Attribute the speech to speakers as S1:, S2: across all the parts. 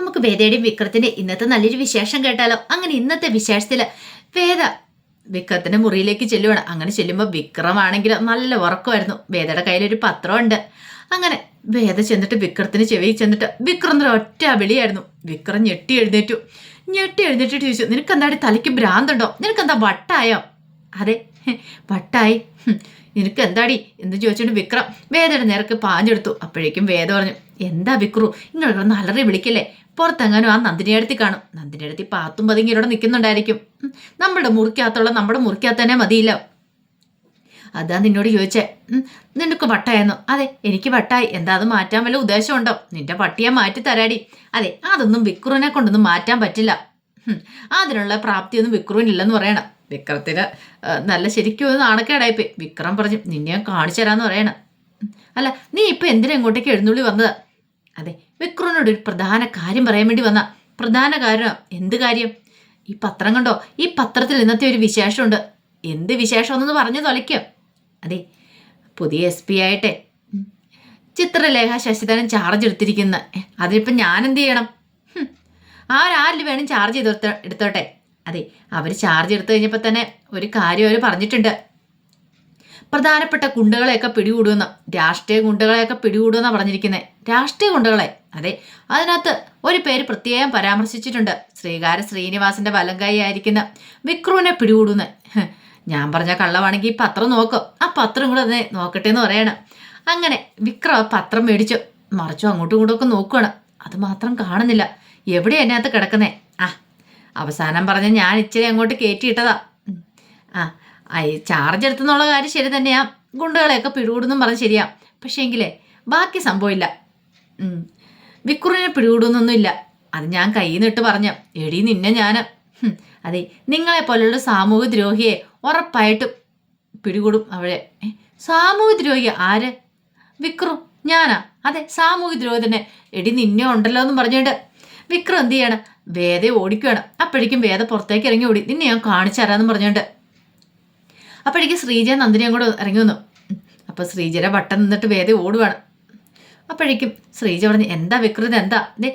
S1: നമുക്ക് വേദയുടെയും വിക്രത്തിന്റെ ഇന്നത്തെ നല്ലൊരു വിശേഷം കേട്ടാലോ? അങ്ങനെ ഇന്നത്തെ വിശേഷത്തിൽ വേദ വിക്രത്തിന്റെ മുറിയിലേക്ക് ചെല്ലുവാണ്. അങ്ങനെ ചെല്ലുമ്പോൾ വിക്രമാണെങ്കിൽ നല്ല ഉറക്കമായിരുന്നു. വേദയുടെ കയ്യിലൊരു പത്രമുണ്ട്. അങ്ങനെ വേദ ചെന്നിട്ട് വിക്രത്തിന് ചെവി ചെന്നിട്ട് വിക്രം ഒരു ഒറ്റ വിളിയായിരുന്നു. വിക്രം ഞെട്ടി എഴുന്നേറ്റു. ഞെട്ടി എഴുന്നേറ്റിട്ട് ചോദിച്ചു നിനക്ക് എന്താടി തലയ്ക്ക് ഭ്രാന്തുണ്ടോ? നിനക്കെന്താ വട്ടായോ? അതെ വട്ടായി. നിനക്ക് എന്താടി എന്ന് ചോദിച്ചിട്ട് വിക്രം വേദയുടെ നേരക്ക് പാഞ്ഞെടുത്തു. അപ്പോഴേക്കും വേദ പറഞ്ഞു എന്താ വിക്രു? ഇങ്ങനെ നല്ലറി വിളിക്കല്ലേ? പുറത്തെങ്ങാനും ആ നന്ദിനിയടുത്തി കാണും. നന്ദിനിയടുത്തി പാത്തും പതുങ്ങി ഇവിടെ നിൽക്കുന്നുണ്ടായിരിക്കും. നമ്മുടെ മുറിക്കകത്തുള്ള നമ്മുടെ മുറിക്കകത്ത് തന്നെ മതിയില്ല. അതാ നിന്നോട് ചോദിച്ചേ. നിനക്ക് വട്ടായെന്നോ? അതെ എനിക്ക് വട്ടായി. എന്താ അത് മാറ്റാൻ വല്ല ഉദ്ദേശമുണ്ടോ? നിന്റെ പട്ടിയെ മാറ്റി തരാടി. അതെ അതൊന്നും വിക്രുവിനെ കൊണ്ടൊന്നും മാറ്റാൻ പറ്റില്ല. അതിനുള്ള പ്രാപ്തിയൊന്നും വിക്രുവിനില്ലെന്ന് പറയണം. വിക്രത്തിന് നല്ല ശരിക്കും ഒരു നാണക്കേടായിപ്പോയി. വിക്രം പറഞ്ഞു നിന്നെ കാണിച്ചു തരാന്ന് പറയണം. അല്ല നീ ഇപ്പൊ എന്തിനാ ഇങ്ങോട്ടേക്ക് എഴുന്നള്ളി വന്നത്? അതെ വിക്രുവിനോട് ഒരു പ്രധാന കാര്യം പറയാൻ വേണ്ടി വന്ന. പ്രധാന കാര്യം എന്ത് കാര്യം? ഈ പത്രം കണ്ടോ? ഈ പത്രത്തിൽ ഇന്നത്തെ ഒരു വിശേഷമുണ്ട്. എന്ത് വിശേഷമെന്നൊന്ന് പറഞ്ഞു തൊലയ്ക്കോ. അതെ പുതിയ എസ് പി ആയിട്ടെ ചിത്രലേഖ ശശിധരൻ ചാർജ് എടുത്തിരിക്കുന്ന. അതിനിപ്പം ഞാൻ എന്ത് ചെയ്യണം? ഹും, ആരാരിൽ വേണം ചാർജ് ചെയ്ത് എടുത്തോട്ടെ. അതെ അവർ ചാർജ് എടുത്തു കഴിഞ്ഞപ്പോൾ തന്നെ ഒരു കാര്യം അവർ പറഞ്ഞിട്ടുണ്ട്. പ്രധാനപ്പെട്ട ഗുണ്ടകളെയൊക്കെ പിടികൂടുമെന്ന്. രാഷ്ട്രീയ ഗുണ്ടകളെയൊക്കെ പിടികൂടുമെന്നാണ് പറഞ്ഞിരിക്കുന്നത് രാഷ്ട്രീയ ഗുണ്ടകളെ. അതെ അതിനകത്ത് ഒരു പേര് പ്രത്യേകം പരാമർശിച്ചിട്ടുണ്ട്. ശ്രീകാര ശ്രീനിവാസന്റെ വലങ്കായി ആയിരിക്കുന്ന വിക്രുവിനെ പിടികൂടുന്ന് ഞാൻ പറഞ്ഞ ഈ പത്രം നോക്കും. ആ പത്രം കൂടെ തന്നെ നോക്കട്ടെ എന്ന് പറയണം. അങ്ങനെ വിക്രം പത്രം മേടിച്ചു. മറിച്ചു അങ്ങോട്ടും ഇങ്ങോട്ടും നോക്കുകയാണ് അത് മാത്രം കാണുന്നില്ല. എവിടെ അതിനകത്ത് കിടക്കുന്നേ? ആ അവസാനം പറഞ്ഞ ഞാൻ ഇച്ചിരി അങ്ങോട്ട് കയറ്റിയിട്ടതാ ആ ചാർജ് എടുത്തെന്നുള്ള കാര്യം ശരി തന്നെയാ ഗുണ്ടകളെയൊക്കെ പിടികൂടുന്നും പറഞ്ഞ് ശരിയാ. പക്ഷേ എങ്കിലേ ബാക്കി സംഭവമില്ല. വിക്രുവിനെ പിടികൂടുന്നൊന്നുമില്ല. അത് ഞാൻ കയ്യിൽ നിന്നിട്ട് പറഞ്ഞ എടി നിന്നെ ഞാൻ അതെ നിങ്ങളെ പോലുള്ള സാമൂഹ്യ ദ്രോഹിയെ ഉറപ്പായിട്ടും പിടികൂടും അവളെ സാമൂഹ്യ ദ്രോഹി ആര്? വിക്രു ഞാനാ. അതെ സാമൂഹ്യ ദ്രോഹി തന്നെ. എടി നിന്നെ ഉണ്ടല്ലോ എന്ന് പറഞ്ഞിട്ട് വിക്രം എന്ത് ചെയ്യണം? വേദ ഓടിക്കുകയാണ് അപ്പോഴേക്കും വേദ പുറത്തേക്ക് ഇറങ്ങി ഓടി. നിന്നെ ഞാൻ കാണിച്ചു തരാമെന്ന് പറഞ്ഞുകൊണ്ട് അപ്പോഴേക്കും ശ്രീജ നന്ദിനി അങ്ങോട്ട് ഇറങ്ങി വന്നു. അപ്പോൾ അപ്പൊ ശ്രീജയുടെ വട്ടം നിന്നിട്ട് വേദ ഓടുവാണ്. അപ്പോഴേക്കും ശ്രീജ പറഞ്ഞു എന്താ വികൃതി? എന്താ? ദേ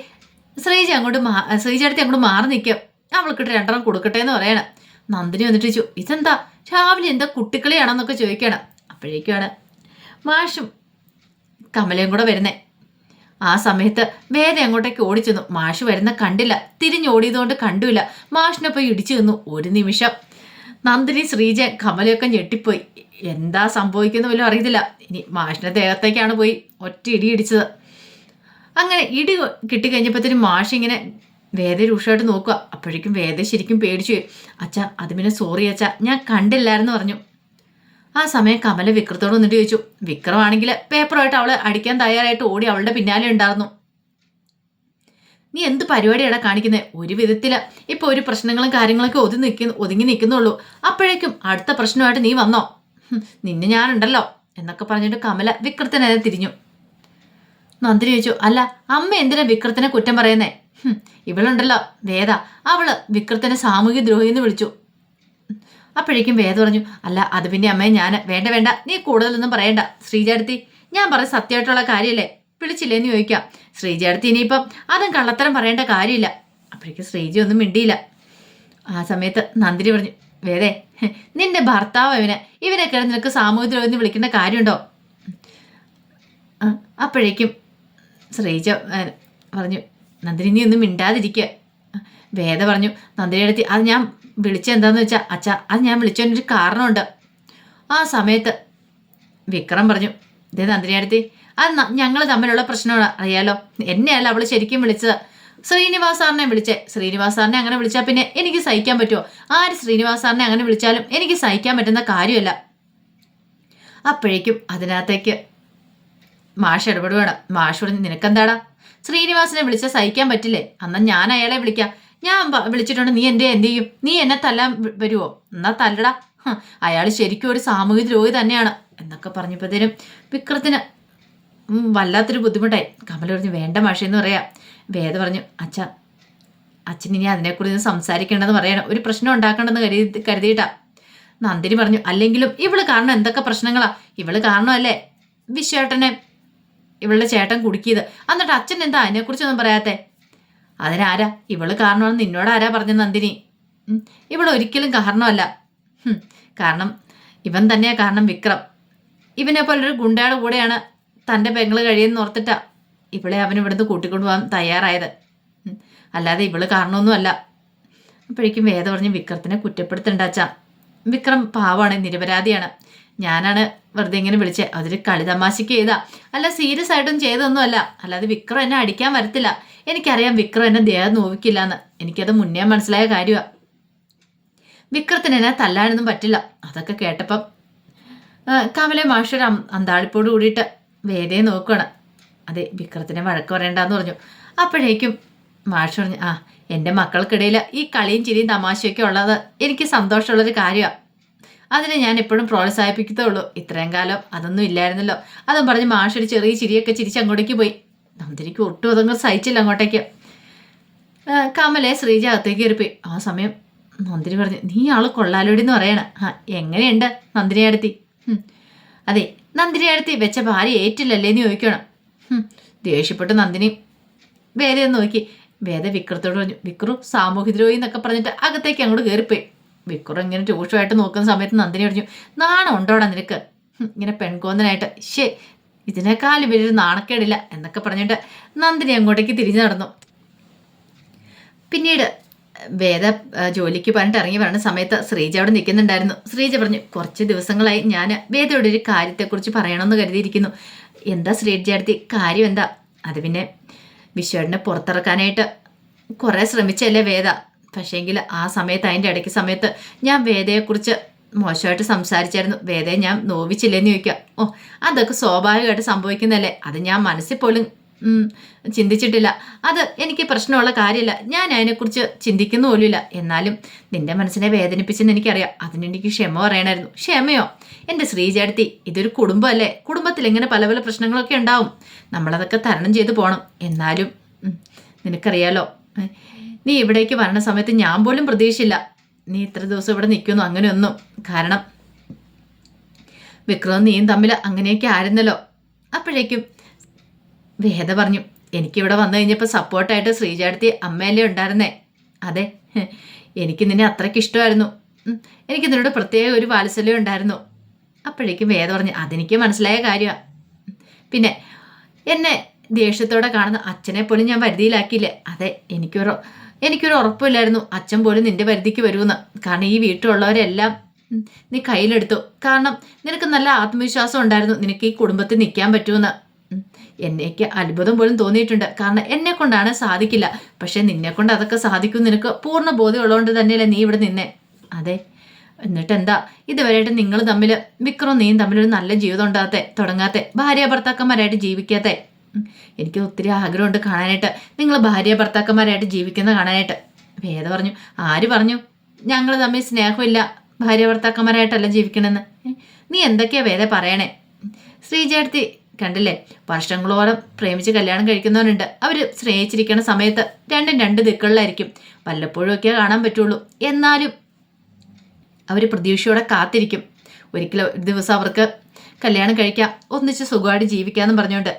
S1: ശ്രീജ അങ്ങോട്ട് മാ ശ്രീജ അടുത്ത് അങ്ങോട്ട് മാറി നിൽക്കും അവൾക്കിട്ട് രണ്ടെണ്ണം കൊടുക്കട്ടെ എന്ന് പറയണം. നന്ദിനി വന്നിട്ട് ചോദിച്ചു ഇതെന്താ? രാവിലെ എന്താ കുട്ടിക്കളിയാണെന്നൊക്കെ ചോദിക്കണം അപ്പോഴേക്കുമാണ് മാഷും കമലയും കൂടെ വരുന്നേ. ആ സമയത്ത് വേദ അങ്ങോട്ടേക്ക് ഓടിച്ചെന്നു. മാഷ് വരുന്ന കണ്ടില്ല. തിരിഞ്ഞോടിയതുകൊണ്ട് കണ്ടുമില്ല പോയി ഇടിച്ചു നിന്നു ഒരു നിമിഷം നന്ദിനി ശ്രീജ കമലയൊക്കെ ഞെട്ടിപ്പോയി. എന്താ സംഭവിക്കുന്ന പോലും അറിയത്തില്ല. ഇനി മാഷിന്റെ ദേഹത്തേക്കാണ് പോയി ഒറ്റ ഇടി ഇടിച്ചത്. അങ്ങനെ ഇടി കിട്ടിക്കഴിഞ്ഞപ്പോഴത്തേനും മാഷ് ഇങ്ങനെ വേദ രൂക്ഷമായിട്ട് നോക്കുക. അപ്പോഴേക്കും വേദ ശരിക്കും പേടിച്ചു അച്ഛ അത് പിന്നെ സോറി അച്ഛ ഞാൻ കണ്ടില്ലായിരുന്നു പറഞ്ഞു. ആ സമയം കമല വിക്രത്തോട് വന്നിട്ട് ചോദിച്ചു. വിക്രമാണെങ്കിൽ പേപ്പറുമായിട്ട് അവൾ അടിക്കാൻ തയ്യാറായിട്ട് ഓടി അവളുടെ പിന്നാലെ ഉണ്ടായിരുന്നു. നീ എന്ത് പരിപാടിയാണ് കാണിക്കുന്നത് ഒരു വിധത്തിൽ. ഇപ്പൊ ഒരു പ്രശ്നങ്ങളും കാര്യങ്ങളൊക്കെ ഒതുങ്ങി നിൽക്കുന്നു ഒതുങ്ങി നിൽക്കുന്നുള്ളൂ അപ്പോഴേക്കും അടുത്ത പ്രശ്നമായിട്ട് നീ വന്നോ? നിന്നെ ഞാനുണ്ടല്ലോ എന്നൊക്കെ പറഞ്ഞിട്ട് കമല വിക്രത്തിനെതിരെ തിരിഞ്ഞു. നന്ദിനി ചോദിച്ചു. അല്ല അമ്മ എന്തിനാ വിക്രത്തിനെ കുറ്റം പറയുന്നേ? ഇവളുണ്ടല്ലോ വേദ. അവൾ വിക്രത്തിനെ സാമൂഹ്യ ദ്രോഹി എന്ന് വിളിച്ചു. അപ്പോഴേക്കും വേദ പറഞ്ഞു അല്ല അത് പിന്നെ അമ്മയെ ഞാൻ വേണ്ട വേണ്ട നീ കൂടുതലൊന്നും പറയണ്ട. ശ്രീചാരത്തി ഞാൻ പറഞ്ഞ സത്യമായിട്ടുള്ള കാര്യമല്ലേ വിളിച്ചില്ലേന്ന് ചോദിക്കാം. ശ്രീജാടുത്തി ഇനിയിപ്പം അതും കള്ളത്തരം പറയേണ്ട കാര്യമില്ല. അപ്പോഴേക്കും ശ്രീജി ഒന്നും മിണ്ടിയില്ല. ആ സമയത്ത് നന്ദിനി പറഞ്ഞു വേദേ നിന്റെ ഭർത്താവ് ഇവനെ ഇവനെ കിടന്ന് നിനക്ക് സാമൂഹ്യ ദ്രോഹി എന്ന് വിളിക്കേണ്ട കാര്യമുണ്ടോ? അപ്പോഴേക്കും ശ്രീജ പറഞ്ഞു നന്ദിനി നീ ഒന്നും മിണ്ടാതിരിക്കുക. വേദ പറഞ്ഞു നന്ദിനി എടുത്തി അത് ഞാൻ വിളിച്ചെന്താന്ന് വെച്ചാൽ അച്ഛ അത് ഞാൻ വിളിച്ചതിനൊരു കാരണമുണ്ട്. ആ സമയത്ത് വിക്രം പറഞ്ഞു ഇതേ നന്ദിനി അടുത്തി അത് ഞങ്ങൾ തമ്മിലുള്ള പ്രശ്നമാണ്. അറിയാലോ? എന്നെയല്ല അവൾ ശരിക്കും വിളിച്ചത്. ശ്രീനിവാസ് സാറിനെ വിളിച്ചേ. ശ്രീനിവാസ് സാറിനെ അങ്ങനെ വിളിച്ചാൽ പിന്നെ എനിക്ക് സഹിക്കാൻ പറ്റുമോ ആര് ശ്രീനിവാസ് സാറിനെ അങ്ങനെ വിളിച്ചാലും എനിക്ക് സഹിക്കാൻ പറ്റുന്ന കാര്യമല്ല. അപ്പോഴേക്കും അതിനകത്തേക്ക് മാഷ് ഇടപെടുവാണ് മാഷ് പറഞ്ഞു നിനക്കെന്താടാ? ശ്രീനിവാസിനെ വിളിച്ചാൽ സഹിക്കാൻ പറ്റില്ലേ? അന്നാ ഞാൻ അയാളെ വിളിക്കാം. ഞാൻ വിളിച്ചിട്ടുണ്ട്. നീ എന്റെ എന്ത് ചെയ്യും? നീ എന്നെ തല്ലാൻ വരുമോ എന്നാ തല്ലടാ. അയാൾ ശരിക്കും ഒരു സാമൂഹിക രോഗി തന്നെയാണ്. എന്നൊക്കെ പറഞ്ഞപ്പോഴത്തേനും വിക്രത്തിന് വല്ലാത്തൊരു ബുദ്ധിമുട്ടായി. കമല പറഞ്ഞു വേണ്ട മാഷ എന്ന് പറയാം. വേദ പറഞ്ഞു അച്ഛ അച്ഛൻ ഇനി അതിനെക്കുറിച്ച് സംസാരിക്കേണ്ടെന്ന് പറയണം. ഒരു പ്രശ്നം ഉണ്ടാക്കണമെന്ന് കരുതി കരുതിയിട്ടാ. നന്ദിനി പറഞ്ഞു അല്ലെങ്കിലും ഇവൾ കാരണം എന്തൊക്കെ പ്രശ്നങ്ങളാ? ഇവൾ കാരണമല്ലേ? വിശ്വേട്ടനെ ഇവളുടെ ചേട്ടൻ കുടുക്കിയത്. എന്നിട്ട് അച്ഛൻ എന്താ അതിനെക്കുറിച്ചൊന്നും പറയാത്തെ? അതിനാരാ? ഇവൾ കാരണമാണ് നിന്നോട് ആരാ പറഞ്ഞു നന്ദിനി? ഇവൾ ഒരിക്കലും കാരണമല്ല. കാരണം ഇവൻ തന്നെയാ കാരണം വിക്രം. ഇവനെ പോലൊരു ഗുണ്ടയുടെ കൂടെയാണ് തന്റെ പെങ്ങൾ കഴിയുന്ന ഓർത്തിട്ടാ ഇവളെ അവൻ ഇവിടുന്ന് കൂട്ടിക്കൊണ്ടു പോകാൻ തയ്യാറായത്. അല്ലാതെ ഇവൾ കാരണമൊന്നുമല്ല. അപ്പോഴേക്കും വേദ പറഞ്ഞ് വിക്രത്തിനെ കുറ്റപ്പെടുത്തണ്ടാച്ചാ വിക്രം പാവമാണ് നിരപരാധിയാണ്. ഞാനാണ് വെറുതെ ഇങ്ങനെ വിളിച്ചത് അതൊരു കളി തമാശയ്ക്ക് ചെയ്താ. അല്ല സീരിയസ് ആയിട്ടും ചെയ്തൊന്നും അല്ല അല്ലാതെ വിക്രം എന്നെ അടിക്കാൻ വരത്തില്ല. എനിക്കറിയാം വിക്രം എന്നെ ദേഹം നോവിക്കില്ല എന്ന് എനിക്കത് മുന്നേ മനസ്സിലായ കാര്യമാണ് വിക്രത്തിന് എന്നെ തല്ലാനൊന്നും പറ്റില്ല. അതൊക്കെ കേട്ടപ്പം കമലെ മാഷൊരു അന്താളിപ്പോട് കൂടിയിട്ട് വേദയെ നോക്കുകയാണ് അതെ വിക്രത്തിനെ വഴക്ക് പറയണ്ടെന്ന് പറഞ്ഞു. അപ്പോഴേക്കും മാഷ് പറഞ്ഞു ആ എന്റെ മക്കൾക്കിടയിൽ ഈ കളിയും ചിരിയും തമാശയൊക്കെ ഉള്ളത് എനിക്ക് സന്തോഷമുള്ളൊരു കാര്യമാണ് അതിനെ ഞാൻ എപ്പോഴും പ്രോത്സാഹിപ്പിക്കത്തുള്ളൂ. ഇത്രയും കാലം അതൊന്നും ഇല്ലായിരുന്നല്ലോ. അതും പറഞ്ഞ് മാഷ് ഒരു ചെറിയ ചിരിയൊക്കെ ചിരിച്ച് അങ്ങോട്ടേക്ക് പോയി. നന്ദിനിക്ക് ഒട്ടും അതങ്ങ് സഹിച്ചില്ല അങ്ങോട്ടേക്ക്. കമലെ ശ്രീജ അകത്തേക്ക് ഇരുപ്പി ആ സമയം നന്ദിനി പറഞ്ഞു നീ ആൾ കൊള്ളാലോടി എന്ന് പറയണ. ആ എങ്ങനെയുണ്ട് നന്ദിനി അടുത്തി? അതെ നന്ദിനി അടുത്ത് വെച്ച ഭാര്യ ഏറ്റില്ലല്ലേ എന്ന് ചോദിക്കണം. ദേഷ്യപ്പെട്ട് നന്ദിനി. വേദയെന്ന് നോക്കി. വേദ വിക്രത്തോട് പറഞ്ഞു വിക്രു സാമൂഹ്യദ്രോഹി എന്നൊക്കെ പറഞ്ഞിട്ട് അകത്തേക്ക് അങ്ങോട്ട് കയറിപ്പോയി വിക്രു ഇങ്ങനെ രൂക്ഷമായിട്ട് നോക്കുന്ന സമയത്ത് നന്ദിനി പറഞ്ഞു നാണം ഉണ്ടോടാ നിനക്ക്? ഇങ്ങനെ പെൺകോന്നനായിട്ട് ശേ ഇതിനേക്കാളും വലിയൊരു നാണക്കേടില്ല എന്നൊക്കെ പറഞ്ഞിട്ട് നന്ദിനി അങ്ങോട്ടേക്ക് തിരിഞ്ഞു നടന്നു. പിന്നീട് വേദ ജോലിക്ക് പറഞ്ഞിട്ട് ഇറങ്ങി വരുന്ന സമയത്ത് ശ്രീജ അവിടെ നിൽക്കുന്നുണ്ടായിരുന്നു. ശ്രീജ പറഞ്ഞു കുറച്ച് ദിവസങ്ങളായി ഞാൻ വേദയുടെ ഒരു കാര്യത്തെക്കുറിച്ച് പറയണമെന്ന് കരുതിയിരിക്കുന്നു. എന്താ ശ്രീജ അടുത്ത്? കാര്യം എന്താ? അത് പിന്നെ വിശ്വടിനെ പുറത്തിറക്കാനായിട്ട് കുറേ ശ്രമിച്ചല്ലേ വേദ. പക്ഷേങ്കിൽ ആ സമയത്ത് അതിന്റെ ഇടയ്ക്ക് സമയത്ത് ഞാൻ വേദയെക്കുറിച്ച് മോശമായിട്ട് സംസാരിച്ചായിരുന്നു. വേദയെ ഞാൻ നോവിച്ചില്ലെന്ന് ചോദിക്കുക. ഓ അതൊക്കെ സ്വാഭാവികമായിട്ട് സംഭവിക്കുന്നതല്ലേ? അത് ഞാൻ മനസ്സിൽ പോലും ചിന്തിച്ചിട്ടില്ല. അത് എനിക്ക് പ്രശ്നമുള്ള കാര്യമില്ല. ഞാൻ അതിനെക്കുറിച്ച് ചിന്തിക്കുന്ന പോലുമില്ല. എന്നാലും നിന്റെ മനസ്സിനെ വേദനിപ്പിച്ചെന്ന് എനിക്കറിയാം. അതിനെനിക്ക് ക്ഷമ പറയണമായിരുന്നു. ക്ഷമയോ? എന്റെ ശ്രീചേട്ടത്തി ഇതൊരു കുടുംബമല്ലേ? കുടുംബത്തിൽ ഇങ്ങനെ പല പല പ്രശ്നങ്ങളൊക്കെ ഉണ്ടാവും. നമ്മളതൊക്കെ തരണം ചെയ്തു പോകണം എന്നാലും നിനക്കറിയാലോ? നീ ഇവിടേക്ക് വരണ സമയത്ത് ഞാൻ പോലും പ്രതീക്ഷയില്ല നീ ഇത്ര ദിവസം ഇവിടെ നിൽക്കുന്നു അങ്ങനെയൊന്നും. കാരണം വിക്രവും നീയും തമ്മിൽ അങ്ങനെയൊക്കെ ആയിരുന്നല്ലോ. അപ്പോഴേക്കും വേദ പറഞ്ഞു എനിക്കിവിടെ വന്നു കഴിഞ്ഞപ്പോൾ സപ്പോർട്ടായിട്ട് ശ്രീജാടത്തി അമ്മയല്ലേ ഉണ്ടായിരുന്നേ? അതെ എനിക്ക് നിന്നെ അത്രയ്ക്ക് ഇഷ്ടമായിരുന്നു. എനിക്ക് നിന്നോട് പ്രത്യേക ഒരു വാത്സല്യം ഉണ്ടായിരുന്നു. അപ്പോഴേക്കും വേദ പറഞ്ഞു അതെനിക്ക് മനസ്സിലായ കാര്യമാണ് പിന്നെ എന്നെ ദേഷ്യത്തോടെ കാണുന്ന അച്ഛനെ പോലും ഞാൻ വരുതിയിലാക്കിയില്ലേ അതെ എനിക്കൊരു എനിക്കൊരു ഉറപ്പില്ലായിരുന്നു. അച്ഛൻ പോലും നിന്റെ പരിധിക്ക് വരുമെന്ന്. കാരണം ഈ വീട്ടിലുള്ളവരെല്ലാം നീ കയ്യിലെടുത്തു. കാരണം നിനക്ക് നല്ല ആത്മവിശ്വാസം ഉണ്ടായിരുന്നു. നിനക്ക് ഈ കുടുംബത്തിൽ നിൽക്കാൻ പറ്റുമെന്ന്. എന്നേക്ക് അത്ഭുതം പോലും തോന്നിയിട്ടുണ്ട്. കാരണം എന്നെ കൊണ്ടാണ് സാധിക്കില്ല. പക്ഷെ നിന്നെ കൊണ്ട് അതൊക്കെ സാധിക്കും നിനക്ക് പൂർണ ബോധ്യമുള്ളതുകൊണ്ട് തന്നെയല്ലേ നീ ഇവിടെ നിന്നെ. അതെ. എന്നിട്ട് എന്താ ഇതുവരെയായിട്ട് നിങ്ങൾ തമ്മിൽ വിക്രം നീയും തമ്മിലൊരു നല്ല ജീവിതം ഉണ്ടാകത്തെ തുടങ്ങാത്തെ ഭാര്യ ഭർത്താക്കന്മാരായിട്ട് ജീവിക്കാത്തെ. എനിക്ക് ഒത്തിരി ആഗ്രഹമുണ്ട് കാണാനായിട്ട്. നിങ്ങൾ ഭാര്യ ഭർത്താക്കന്മാരായിട്ട് ജീവിക്കുന്ന കാണാനായിട്ട്. വേദ പറഞ്ഞു ആര് പറഞ്ഞു? ഞങ്ങൾ തമ്മിൽ സ്നേഹമില്ല ഭാര്യ ഭർത്താക്കന്മാരായിട്ടല്ല ജീവിക്കണമെന്ന് നീ എന്തൊക്കെയാ വേദ പറയണേ? ശ്രീജേടത്തി കണ്ടില്ലേ? വർഷങ്ങളോളം പ്രേമിച്ച് കല്യാണം കഴിക്കുന്നവരുണ്ട്. അവർ സ്നേഹിച്ചിരിക്കുന്ന സമയത്ത് രണ്ടും രണ്ട് ദിക്കുകളിലായിരിക്കും. വല്ലപ്പോഴും ഒക്കെ കാണാൻ പറ്റുള്ളൂ. എന്നാലും അവർ പ്രതീക്ഷയോടെ കാത്തിരിക്കും. ഒരിക്കലും ഒരു ദിവസം അവർക്ക് കല്യാണം കഴിക്കാം. ഒന്നിച്ച് സുഖമായിട്ട് ജീവിക്കാമെന്ന് പറഞ്ഞുകൊണ്ട്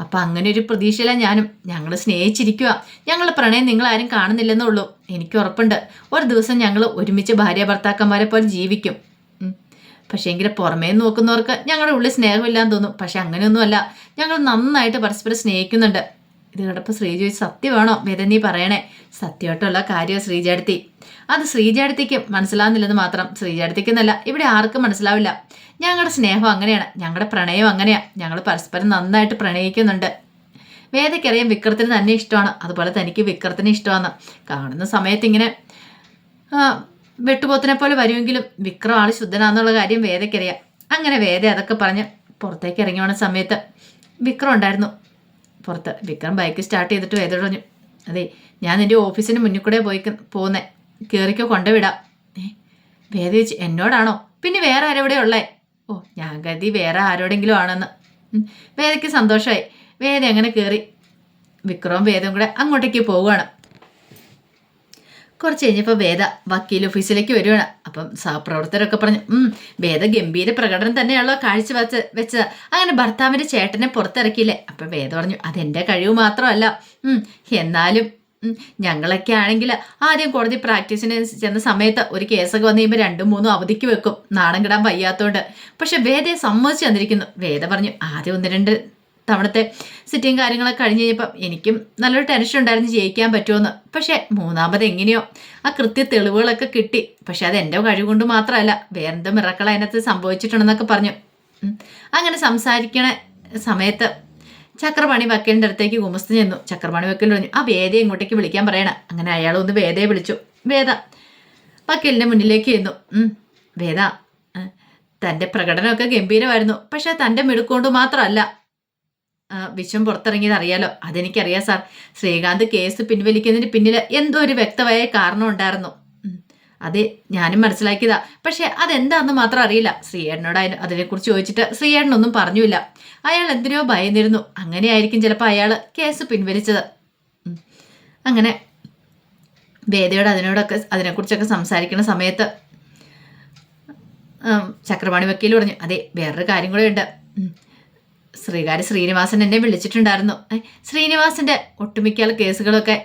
S1: അപ്പം അങ്ങനെ ഒരു പ്രതീക്ഷയില്ല ഞാനും. ഞങ്ങൾ സ്നേഹിച്ചിരിക്കുക ഞങ്ങൾ പ്രണയം നിങ്ങൾ ആരും കാണുന്നില്ലെന്നേ എനിക്ക് ഉറപ്പുണ്ട്. ഒരു ദിവസം ഞങ്ങൾ ഒരുമിച്ച് ഭാര്യ ഭർത്താക്കന്മാരെ പോലെ ജീവിക്കും. പക്ഷേ എങ്കിൽ പുറമേ നോക്കുന്നവർക്ക് ഞങ്ങളുടെ ഉള്ളിൽ സ്നേഹമില്ലാന്ന് തോന്നും. പക്ഷെ അങ്ങനെയൊന്നുമല്ല. ഞങ്ങൾ നന്നായിട്ട് പരസ്പരം സ്നേഹിക്കുന്നുണ്ട്. ഇത് കേട്ടപ്പോൾ ശ്രീജ സത്യമാണോ വേദ നീ പറയണേ. സത്യമായിട്ടുള്ള കാര്യം ശ്രീജാടത്തി അത് ശ്രീജാടത്തിക്ക് മനസ്സിലാവുന്നില്ലെന്ന് മാത്രം. ശ്രീജാടത്തിക്ക് എന്നല്ല ഇവിടെ ആർക്കും മനസ്സിലാവില്ല. ഞങ്ങളുടെ സ്നേഹം അങ്ങനെയാണ്. ഞങ്ങളുടെ പ്രണയം അങ്ങനെയാണ് ഞങ്ങൾ പരസ്പരം നന്നായിട്ട് പ്രണയിക്കുന്നുണ്ട്. വേദയ്ക്കറിയാം വിക്രത്തിന് തന്നെ ഇഷ്ടമാണ്. അതുപോലെ തനിക്ക് വിക്രത്തിന് ഇഷ്ടമാണ്. കാണുന്ന സമയത്ത് ഇങ്ങനെ വെട്ടുപോത്തിനെ പോലെ വരുമെങ്കിലും വിക്രം ആൾ ശുദ്ധനാന്നുള്ള കാര്യം വേദയ്ക്കറിയാം. അങ്ങനെ വേദ അതൊക്കെ പറഞ്ഞ് പുറത്തേക്ക് ഇറങ്ങി വന്ന സമയത്ത് വിക്രം ഉണ്ടായിരുന്നു. പുറത്ത് വിക്രം ബൈക്ക് സ്റ്റാർട്ട് ചെയ്തിട്ട് വേദ പറഞ്ഞു അതെ ഞാൻ നിന്റെ ഓഫീസിന് മുന്നിൽ കൂടെ പോയി പോകുന്നേ കയറിക്കോ കൊണ്ടുവിടാം. വേദ ചോദിച്ചു എന്നോടാണോ? പിന്നെ വേറെ ആരെവിടെ ഉള്ളേ? ഓ ഞാൻ കരുതി വേറെ ആരോടെങ്കിലും ആണെന്ന്. വേദയ്ക്ക് സന്തോഷമായി. വേദ അങ്ങനെ കയറി വിക്രവും വേദവും കൂടെ അങ്ങോട്ടേക്ക് പോവുകയാണ്. കുറച്ച് കഴിഞ്ഞപ്പോൾ വേദ വക്കീൽ ഓഫീസിലേക്ക് വരുവാണ്. അപ്പം സഹപ്രവർത്തകരൊക്കെ പറഞ്ഞു വേദ ഗംഭീര പ്രകടനം തന്നെയാണല്ലോ കാഴ്ച വെച്ച് വെച്ചത്. അങ്ങനെ ഭർത്താവിന്റെ ചേട്ടനെ പുറത്തിറക്കിയില്ലേ? അപ്പം വേദ പറഞ്ഞു അതെന്റെ കഴിവ് മാത്രമല്ല. എന്നാലും ഞങ്ങളൊക്കെ ആണെങ്കിൽ ആദ്യം കോടതി പ്രാക്ടീസിന് ചെന്ന സമയത്ത് ഒരു കേസൊക്കെ വന്നു കഴിയുമ്പോൾ രണ്ടും മൂന്നും അവധിക്ക് വെക്കും. നാണം കിടാൻ വയ്യാത്തോണ്ട്. പക്ഷെ വേദയെ സമ്മതിച്ചു തന്നിരിക്കുന്നു. വേദ പറഞ്ഞു ആദ്യം ഒന്ന് രണ്ട് തവണത്തെ സിറ്റിയും കാര്യങ്ങളൊക്കെ കഴിഞ്ഞ് കഴിഞ്ഞപ്പം എനിക്കും നല്ലൊരു ടെൻഷൻ ഉണ്ടായിരുന്നു ജയിക്കാൻ പറ്റുമെന്ന്. പക്ഷേ മൂന്നാമത് എങ്ങനെയോ ആ കൃത്യ തെളിവുകളൊക്കെ കിട്ടി. പക്ഷെ അത് എന്റെ കഴിവുകൊണ്ട് മാത്രമല്ല വേറെന്തോ മിറക്കൾ അതിനകത്ത് സംഭവിച്ചിട്ടുണ്ടെന്നൊക്കെ പറഞ്ഞു. അങ്ങനെ സംസാരിക്കണ സമയത്ത് ചക്രപാണി വക്കലിന്റെ അടുത്തേക്ക് ഗുമസ്തു ചെന്നു. ചക്രപാണി വക്കൽ പറഞ്ഞു ആ വേദയെ ഇങ്ങോട്ടേക്ക് വിളിക്കാൻ പറയണ. അങ്ങനെ അയാൾ ഒന്ന് വേദയെ വിളിച്ചു. വേദ വക്കലിന്റെ മുന്നിലേക്ക് ചെന്നു. വേദ തന്റെ പ്രകടനമൊക്കെ ഗംഭീരമായിരുന്നു. പക്ഷേ തന്റെ മിടുക്കൊണ്ട് മാത്രമല്ല വിശ്വം പുറത്തിറങ്ങിയത് അറിയാലോ അതെനിക്കറിയാം സാർ. ശ്രീകാന്ത് കേസ് പിൻവലിക്കുന്നതിന് പിന്നിൽ എന്തോ ഒരു വ്യക്തമായ കാരണം ഉണ്ടായിരുന്നു. അതെ ഞാനും മനസ്സിലാക്കിയതാ. പക്ഷെ അതെന്താന്ന് മാത്രം അറിയില്ല. ശ്രീയേടനോട് അതിന് അതിനെക്കുറിച്ച് ചോദിച്ചിട്ട് ശ്രീയേടനൊന്നും പറഞ്ഞില്ല. അയാൾ എന്തിനോ ഭയന്നിരുന്നു. അങ്ങനെയായിരിക്കും ചിലപ്പോൾ അയാൾ കേസ് പിൻവലിച്ചത്. അങ്ങനെ വേദയോട് അതിനോടൊക്കെ അതിനെക്കുറിച്ചൊക്കെ സംസാരിക്കുന്ന സമയത്ത് ചക്രപാണി വക്കീൽ പറഞ്ഞു അതെ വേറൊരു കാര്യം കൂടെ ഉണ്ട്. ഉം. ശ്രീകാര്യ ശ്രീനിവാസൻ എന്നെ വിളിച്ചിട്ടുണ്ടായിരുന്നു. ശ്രീനിവാസിന്റെ ഒട്ടുമിക്ക കേസുകളൊക്കെ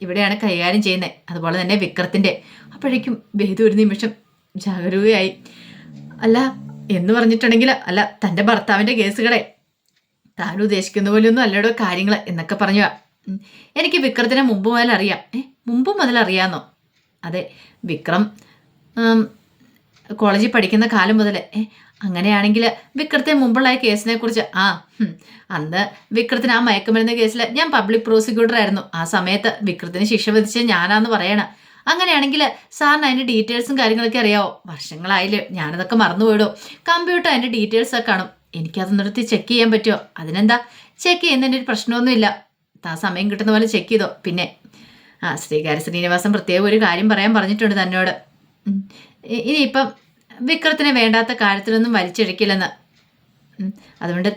S1: ഇവിടെയാണ് കൈകാര്യം ചെയ്യുന്നത് അതുപോലെ തന്നെ വിക്രത്തിന്റെ. അപ്പോഴേക്കും ബേദു ഒരു നിമിഷം ജാഗരൂകയായി. അല്ല എന്ന് പറഞ്ഞിട്ടുണ്ടെങ്കിൽ അല്ല തന്റെ ഭർത്താവിന്റെ കേസുകളെ. താൻ ഉദ്ദേശിക്കുന്ന പോലെയൊന്നും അല്ലടോ കാര്യങ്ങൾ എന്നൊക്കെ പറഞ്ഞു എനിക്ക് വിക്രത്തിനെ മുമ്പ് മുതൽ അറിയാം. ഏ മുമ്പ് മുതൽ അറിയാമെന്നോ അതെ വിക്രം കോളേജിൽ പഠിക്കുന്ന കാലം മുതൽ അങ്ങനെയാണെങ്കിൽ വിക്രത്തെ മുമ്പുള്ള കേസിനെ കുറിച്ച് ആ അന്ന് വിക്രത്തിന് ആ മയക്കുമരുന്ന് കേസിൽ ഞാൻ പബ്ലിക് പ്രോസിക്യൂട്ടർ ആയിരുന്നു. ആ സമയത്ത് വിക്രത്തിന് ശിക്ഷ വിധിച്ച ഞാനാന്ന് പറയണ. അങ്ങനെയാണെങ്കിൽ സാറിന് അതിന്റെ ഡീറ്റെയിൽസും കാര്യങ്ങളൊക്കെ അറിയാവോ? വർഷങ്ങളായില്ലേ ഞാനതൊക്കെ മറന്നുപോയിടോ? കമ്പ്യൂട്ടർ അതിന്റെ ഡീറ്റെയിൽസ് ഒക്കെ കാണും. എനിക്കത് നിർത്തി ചെക്ക് ചെയ്യാൻ പറ്റുമോ അതിനെന്താ? ചെക്ക് ചെയ്യുന്നതിന്റെ ഒരു പ്രശ്നമൊന്നുമില്ല. ആ സമയം കിട്ടുന്ന പോലെ ചെക്ക് ചെയ്തോ? പിന്നെ ആ ശ്രീകാര്യ ശ്രീനിവാസൻ പ്രത്യേകം ഒരു കാര്യം പറയാൻ പറഞ്ഞിട്ടുണ്ട് തന്നോട്. ഇനിയിപ്പം വിക്രത്തിനെ വേണ്ടാത്ത കാര്യത്തിലൊന്നും വലിച്ചെടുക്കില്ലെന്ന്. അതുകൊണ്ട്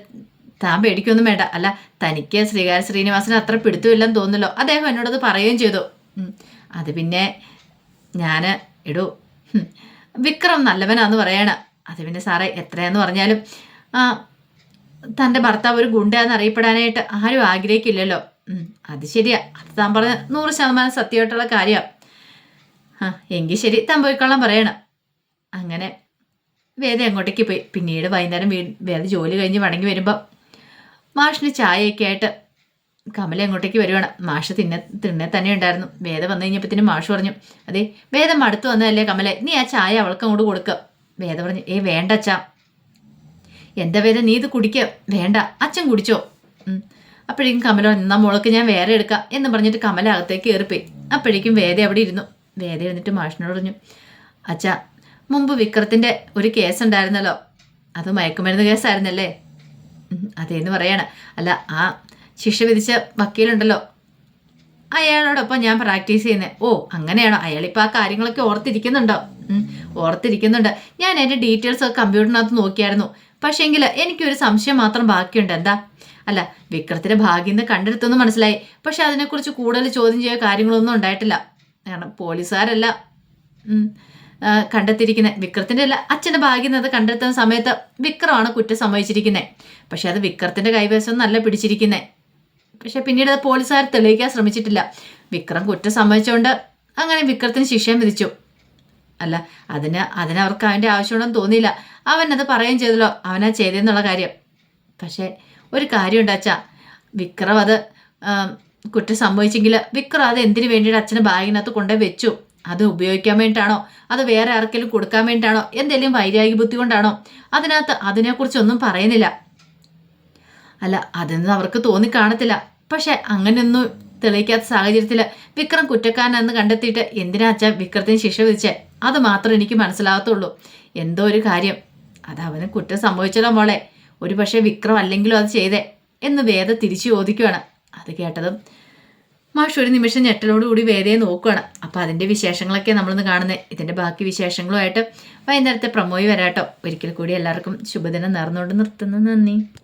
S1: താൻ പേടിക്കൊന്നും വേണ്ട. അല്ല തനിക്ക് ശ്രീകാര്യ ശ്രീനിവാസന് അത്ര പിടുത്തമില്ലെന്ന് തോന്നുന്നല്ലോ. അദ്ദേഹം എന്നോടത് പറയുകയും ചെയ്തു. അത് പിന്നെ ഞാൻ ഇടൂ വിക്രം നല്ലവനാന്ന് പറയണ. അത് പിന്നെ സാറേ എത്രയാന്ന് പറഞ്ഞാലും തന്റെ ഭർത്താവ് ഒരു ഗുണ്ടയാന്ന് അറിയപ്പെടാനായിട്ട് ആരും ആഗ്രഹിക്കില്ലല്ലോ. അത് ശരിയാ. അത് താൻ പറഞ്ഞ നൂറ് ശതമാനം സത്യമായിട്ടുള്ള കാര്യമാണ് ആ എങ്കിൽ ശരി താൻ പോയിക്കൊള്ളാൻ പറയണം. അങ്ങനെ വേദ അങ്ങോട്ടേക്ക് പോയി. പിന്നീട് വൈകുന്നേരം വീ വേദ ജോലി കഴിഞ്ഞ് മടങ്ങി വരുമ്പോൾ മാഷിന് ചായയൊക്കെ ആയിട്ട് കമല അങ്ങോട്ടേക്ക് വരുവാണ്. മാഷ് തിന്നെ തിന്നെ തന്നെ ഉണ്ടായിരുന്നു. വേദ വന്നു കഴിഞ്ഞപ്പോഴത്തേനും മാഷ് പറഞ്ഞു അതെ വേദ മടുത്തു വന്നതല്ലേ കമല? നീ ആ ചായ അവൾക്ക് അങ്ങോട്ട് കൊടുക്കുക വേദ പറഞ്ഞു ഏ വേണ്ട അച്ഛാ. എന്താ വേദ നീ ഇത് കുടിക്കുക വേണ്ട അച്ഛൻ കുടിച്ചോ. അപ്പോഴേക്കും കമല നിന്നാ മോൾക്ക് ഞാൻ വേറെ എടുക്കാം എന്ന് പറഞ്ഞിട്ട് കമല അകത്തേക്ക് കയറിപ്പോയി. അപ്പോഴേക്കും വേദ അവിടെ ഇരുന്നു. വേദ ഇരുന്നിട്ട് മാഷിനോട് പറഞ്ഞു അച്ഛാ മുമ്പ് വിക്രത്തിന്റെ ഒരു കേസ് ഉണ്ടായിരുന്നല്ലോ. അത് മയക്കുമരുന്ന് കേസായിരുന്നല്ലേ അതേന്ന് പറയാണ്. അല്ല ആ ശിക്ഷ വിധിച്ച വക്കീലുണ്ടല്ലോ. അയാളോടൊപ്പം ഞാൻ പ്രാക്ടീസ് ചെയ്യുന്നത് ഓ അങ്ങനെയാണോ? അയാളിപ്പോൾ ആ കാര്യങ്ങളൊക്കെ ഓർത്തിരിക്കുന്നുണ്ടോ? ഓർത്തിരിക്കുന്നുണ്ട്. ഞാൻ എന്റെ ഡീറ്റെയിൽസ് ഒക്കെ കമ്പ്യൂട്ടറിനകത്ത് നോക്കിയായിരുന്നു. പക്ഷേങ്കിൽ എനിക്കൊരു സംശയം മാത്രം ബാക്കിയുണ്ട്. എന്താ? അല്ല വിക്രത്തിന്റെ ഭാഗ്യം നിന്ന് കണ്ടെടുത്തെന്ന് മനസ്സിലായി. പക്ഷെ അതിനെക്കുറിച്ച് കൂടുതൽ ചോദ്യം ചെയ്യുക കാര്യങ്ങളൊന്നും ഉണ്ടായിട്ടില്ല. കാരണം പോലീസുകാരല്ല. കണ്ടെത്തിയിരിക്കുന്നത് വിക്രത്തിന്റെ അല്ല നിന്ന് അത് കണ്ടെത്തുന്ന സമയത്ത് വിക്രമാണ് കുറ്റം സംഭവിച്ചിരിക്കുന്നത് പക്ഷെ അത് വിക്രത്തിന്റെ കൈവശം നല്ല പിടിച്ചിരിക്കുന്നത് പക്ഷെ പിന്നീട് അത് പോലീസുകാർ തെളിയിക്കാൻ ശ്രമിച്ചിട്ടില്ല. വിക്രം കുറ്റം സംഭവിച്ചുകൊണ്ട് അങ്ങനെ വിക്രത്തിന് ശിക്ഷയും വിധിച്ചു. അല്ല അതിന് അതിന് അവർക്ക് അവന്റെ ആവശ്യമുണ്ടെന്ന് തോന്നിയില്ല. അവൻ അത് പറയുകയും ചെയ്തല്ലോ. അവനാ ചെയ്തെന്നുള്ള കാര്യം. പക്ഷേ ഒരു കാര്യമുണ്ട് അച്ഛ. വിക്രം അത് കുറ്റം സംഭവിച്ചെങ്കിൽ വിക്രം അത് എന്തിനു വേണ്ടിയിട്ട് അച്ഛന് ബാഗിനകത്ത് കൊണ്ടുപോയി വെച്ചു? അത് ഉപയോഗിക്കാൻ വേണ്ടിയിട്ടാണോ? അത് വേറെ ആർക്കെങ്കിലും കൊടുക്കാൻ വേണ്ടിയിട്ടാണോ? എന്തെങ്കിലും വൈരാഗ്യ ബുദ്ധി കൊണ്ടാണോ? അതിനകത്ത് അതിനെക്കുറിച്ചൊന്നും പറയുന്നില്ല. അല്ല അതൊന്നും അവർക്ക് തോന്നിക്കാണത്തില്ല. പക്ഷെ അങ്ങനെയൊന്നും തെളിയിക്കാത്ത സാഹചര്യത്തിൽ വിക്രം കുറ്റക്കാരനെന്ന് കണ്ടെത്തിയിട്ട് എന്തിനാ അച്ഛൻ വിക്രത്തിന് ശിക്ഷ വിധിച്ചേ? അത് മാത്രം എനിക്ക് മനസ്സിലാകത്തുള്ളൂ എന്തോ ഒരു കാര്യം. അത് അവന് കുറ്റം സംഭവിച്ചല്ലോ മോളെ. ഒരു പക്ഷേ വിക്രം അല്ലെങ്കിലും അത് ചെയ്തേ എന്ന് വേദ തിരിച്ചു ചോദിക്കുകയാണ് അത് കേട്ടതും മാഷ് ഒരു നിമിഷം ഞെട്ടലോടുകൂടി വേദയെ നോക്കുകയാണ് അപ്പോൾ അതിന്റെ വിശേഷങ്ങളൊക്കെ നമ്മളൊന്ന് കാണുന്നത് ഇതിന്റെ ബാക്കി വിശേഷങ്ങളുമായിട്ട് വൈകുന്നേരത്തെ പ്രമോയി വരാട്ടോ. ഒരിക്കൽ കൂടി എല്ലാവർക്കും ശുഭദിനം നേർന്നുകൊണ്ട് നിർത്തുന്നു. നന്ദി.